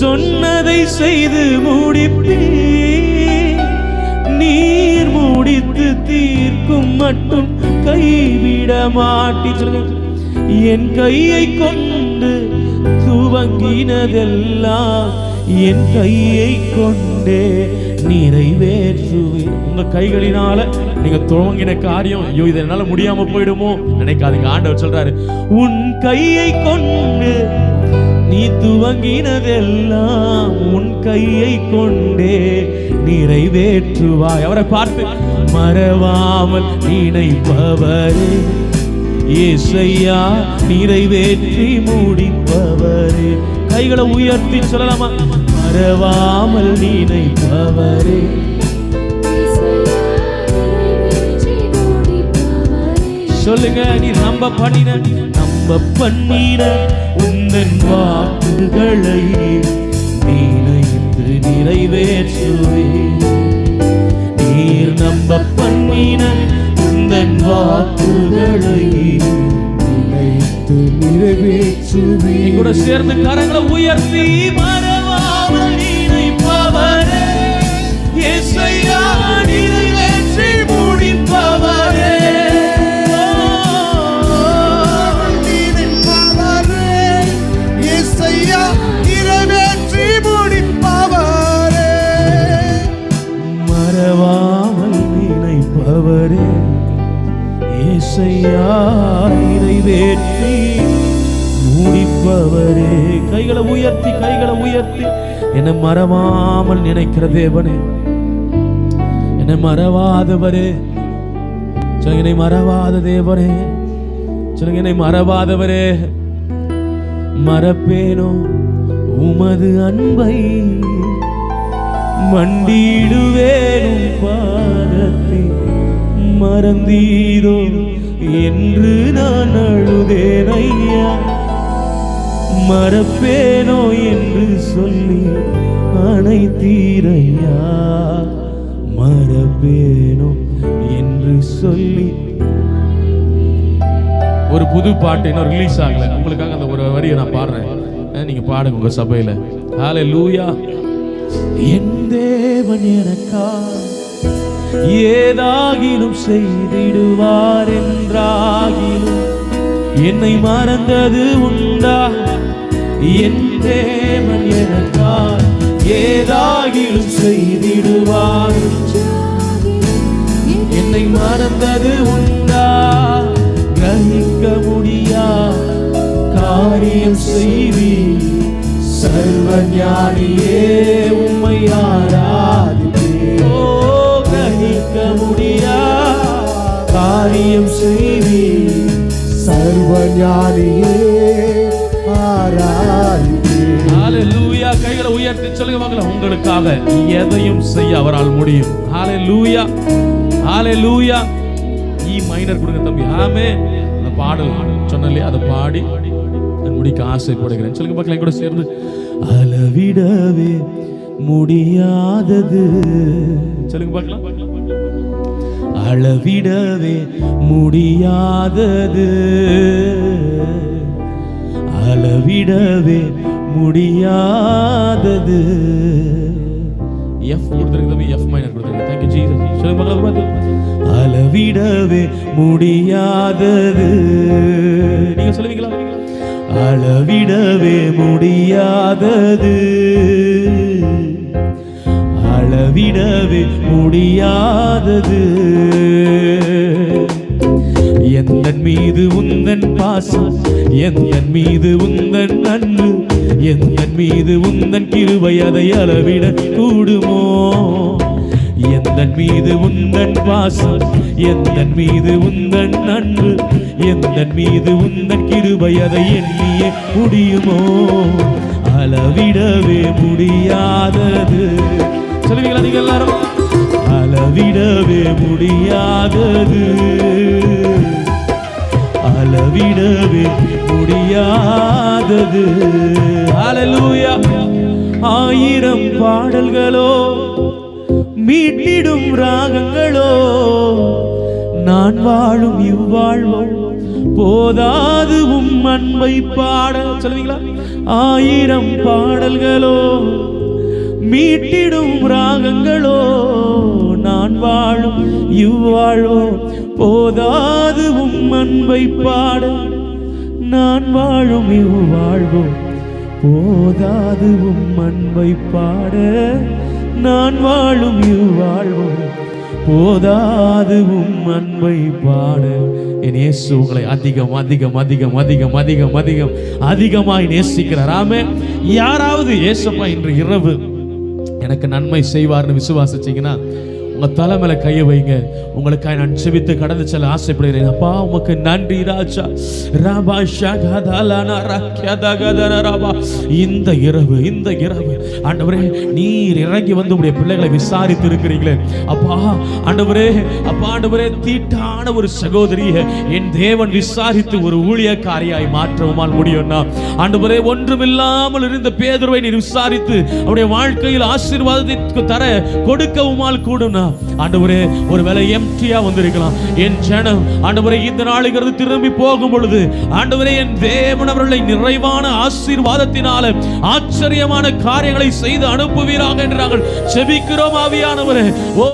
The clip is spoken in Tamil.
சொன்னதை செய்து முடிப்பே நீர் முடித்து தீர்க்கும் மட்டும் கைவிட மாட்டி சொல்லுங்க. என் கையை கொண்டு துவங்கினதெல்லாம் என் கையை கொண்டே நிறைவேற்றுவேன். உங்க கைகளினால நீங்க துவங்கின காரியம் ஐயோ இது என்னால முடியாம போயிடுமோ? நினைக்காதீங்க. ஆண்டவர் சொல்றாரு உன் கையை கொண்டு நீ துவங்கினதெல்லாம் உன் கையை கொண்டே நிறைவேற்றுவாய். அவரை பார்த்து மறவாமல் நினைப்பவரே ஏசையா நிறைவேற்றி முடிப்பவரே. கைகளை உயர்த்தி சொல்லலாமா? மறவாமல் நினைப்பவரே. சொல்லுங்க நீ நம்ப பண்ணின நம்ப பண்ணின என் வாக்குகளை நினைத்து நிறைவேற்றுவே. நீர் நம்ப பண்ணின உந்தன் வாக்குகளை நினைத்து நிறைவேற்றுவே. கூட சேர்ந்து கரங்களை உயர்த்தி மறவாமல் நினைப்பவரே. இயேசையா நிறைவேற்றி மறவாமல் நினைப்பவரே ஏசையா நிறைவேற்றி முடிப்பவரே. கைகளை உயர்த்தி கைகளை உயர்த்தி. என்னை மறவாமல் நினைக்கிற தேவனே. என்னை மறவாதவரே. சொல்லுங்க என்னை மறவாத தேவனே. சொல்லுங்க என்னை மறவாதவரே. மறப்பேனோ உமது அன்பை. மண்டிடுவேனும் பாதத்தை மறந்தீரோ என்று நான் அழுதேன் ஐயா. மறப்பேனோ என்று சொல்லி அணைத்தீரையா. மறப்பேனோ என்று சொல்லி. ஒரு புது பாட்டு இன்னும் ரிலீஸ் ஆகல. உங்களுக்காக அந்த ஒரு வரியை நான் பாடுறேன். நீங்க பாடுங்க உங்க சபையில. ஹாலே லூயா என் தேவன் எனக்கா ஏதாகிலும் செய்திடுவார் என்றாகிலும் என்னை மறந்தது உண்டா? என் தேவன் எனக்கா ஏதாகிலும் செய்திடுவார். என்னை மறந்தது உண்டா? கிரகிக்க முடியா? காரியம் செய்வீர். சர்வ ஞானியே உம்மை ஆராதிப்பே ஓ கிரகிக்க முடியா காரியம் செய்வி சர்வ ஞானியே கைகளை உயர்த்தி சொல்லுங்க மகளே உங்களுக்காக எதையும் செய்ய அவரால் முடியும். ஹாலே லூயா ஹாலே லூயா ஈ மைனர் கொடுங்க தம்பி. ஆமே அந்த பாடல் சொன்னேன் அதை பாடி. முடிக்க ஆசைப்படுகிறேன். சொல்லுங்க மக்கள் கூட சேர்ந்து. அளவிடவே முடியாதது. சொல்லுங்க பார்க்கலாம் அளவிடவே முடியாதது. அளவிடவே முடியாதது. எஃப் கொடுத்துருக்கு எஃப் மைனர் கொடுத்துருக்கு தேங்க்யூ ஜீசஸ் சொல்லுங்க பார்க்கலாம் பார்த்து அளவிடவே முடியாதது. நீங்க சொல்லுவீங்களா? அளவிடவே முடியாதது. அளவிடவே முடியாதது. எந்தன் மீது உந்தன் பாசம் எந்தன் மீது உந்தன் அன்பு எந்தன் மீது உந்தன் கிருவை அதை அளவிட கூடுமோ? எந்தன் மீது உந்தன் பாசம் எந்தன் மீது உந்தன் அன்பு எந்தன் மீது உந்தன் கிருபை அதை எண்ணியே முடியுமோ? அளவிடவே முடியாதது. சொல்லுவீங்களா நீங்க எல்லாரும்? அளவிடவே முடியாதது. அளவிடவே முடியாதது. அலலூயா ஆயிரம் பாடல்களோ மீட்டிடும் ராகங்களோ நான் வாழும் இவ்வாழ்வோ போதாது உம் அன்பை பாட சொல்லுவீங்களா? ஆயிரம் பாடல்களோ மீட்டிடும் ராகங்களோ நான் வாழும் இவ்வாழ்வோ போதாது உம் அன்பை பாட நான் வாழும் இவ்வாழ்வோ போதாது உம் அன்பை பாட நான் வாழும் இவ்வாழ்வோ போதாது உம் அன்பை பாட. என் இயேசு உங்களை அதிகம் அதிகம் அதிகம் அதிகம் அதிகம் அதிகம் அதிகமாய் நேசிக்கிறார். ஆமே யாராவது இயேசப்பா இன்று இரவு எனக்கு நன்மை செய்வார்னு விசுவாசிச்சிங்கன்னா உங்கள் தலை மேல கையை வைங்க. உங்களுக்காக நான் செவித்து கடந்து செல்ல ஆசைப்படுகிறேன். அப்பா உமக்கு நன்றி ராஜா. ராபா ஷகதலன ராபா. இந்த இரவு இந்த இரவு. ஆண்டவரே நீர் இறங்கி வந்து உடைய பிள்ளைகளை விசாரித்து இருக்கிறீங்களே அப்பா ஆண்டவரே அப்பா ஆண்டவரே தீட்டான ஒரு சகோதரியை என் தேவன் விசாரித்து ஒரு ஊழியக்காரியாய் மாற்றவுமால் முடியும்னா. ஆண்டவரே ஒன்றுமில்லாமல் இருந்த பேதுருவை நீர் விசாரித்து அவருடைய வாழ்க்கையில் ஆசீர்வாதத்தை தர கொடுக்கவுமால் கூடும்னா. ஆண்டவரே ஒருவேளை எம்டியா வந்திருக்கலாம். என் ஜனம் ஆண்டவரே இந்த நாளுங்கிறது திரும்பி போகும் பொழுது ஆண்டவரே என் தேவன் அவர்களை நிறைவான ஆசீர்வாதத்தினால ஆச்சரியமான காரியங்களை செய்து அனுப்புவீராக என்று நாங்கள் செபிக்கிறோம் ஆவியானவரே. ஓ